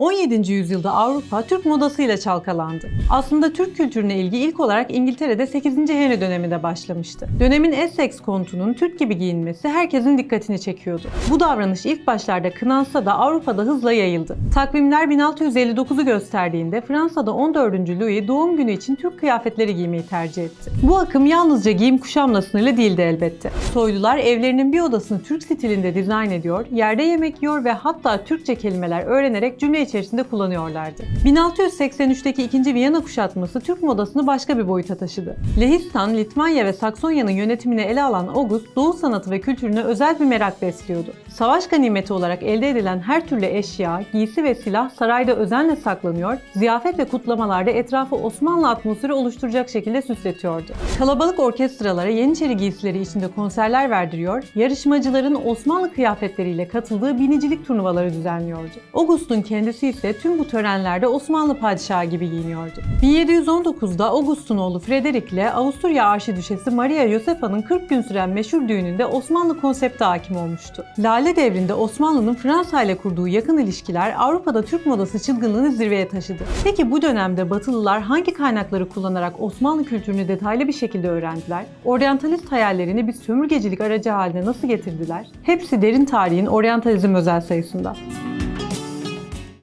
17. yüzyılda Avrupa Türk modasıyla çalkalandı. Aslında Türk kültürüne ilgi ilk olarak İngiltere'de 8. Henry döneminde başlamıştı. Dönemin Essex kontunun Türk gibi giyinmesi herkesin dikkatini çekiyordu. Bu davranış ilk başlarda kınansa da Avrupa'da hızla yayıldı. Takvimler 1659'u gösterdiğinde Fransa'da 14. Louis doğum günü için Türk kıyafetleri giymeyi tercih etti. Bu akım yalnızca giyim kuşamla sınırlı değildi elbette. Soylular evlerinin bir odasını Türk stilinde dizayn ediyor, yerde yemek yiyor ve hatta Türkçe kelimeler öğrenerek cümle içerisinde kullanıyorlardı. 1683'teki 2. Viyana kuşatması Türk modasını başka bir boyuta taşıdı. Lehistan, Litvanya ve Saksonya'nın yönetimini ele alan August, Doğu sanatı ve kültürüne özel bir merak besliyordu. Savaş ganimeti olarak elde edilen her türlü eşya, giysi ve silah sarayda özenle saklanıyor, ziyafet ve kutlamalarda etrafı Osmanlı atmosferi oluşturacak şekilde süsletiyordu. Kalabalık orkestralara Yeniçeri giysileri içinde konserler verdiriyor, yarışmacıların Osmanlı kıyafetleriyle katıldığı binicilik turnuvaları düzenliyordu. August'un kendisi ise tüm bu törenlerde Osmanlı padişahı gibi giyiniyordu. 1719'da August'un oğlu Frederick ile Avusturya Arşidüşesi Maria Josefa'nın 40 gün süren meşhur düğününde Osmanlı konsepti hakim olmuştu. Lale devrinde Osmanlı'nın Fransa ile kurduğu yakın ilişkiler Avrupa'da Türk modası çılgınlığını zirveye taşıdı. Peki bu dönemde Batılılar hangi kaynakları kullanarak Osmanlı kültürünü detaylı bir şekilde öğrendiler? Oryantalist hayallerini bir sömürgecilik aracı haline nasıl getirdiler? Hepsi derin tarihin oryantalizm özel sayısında.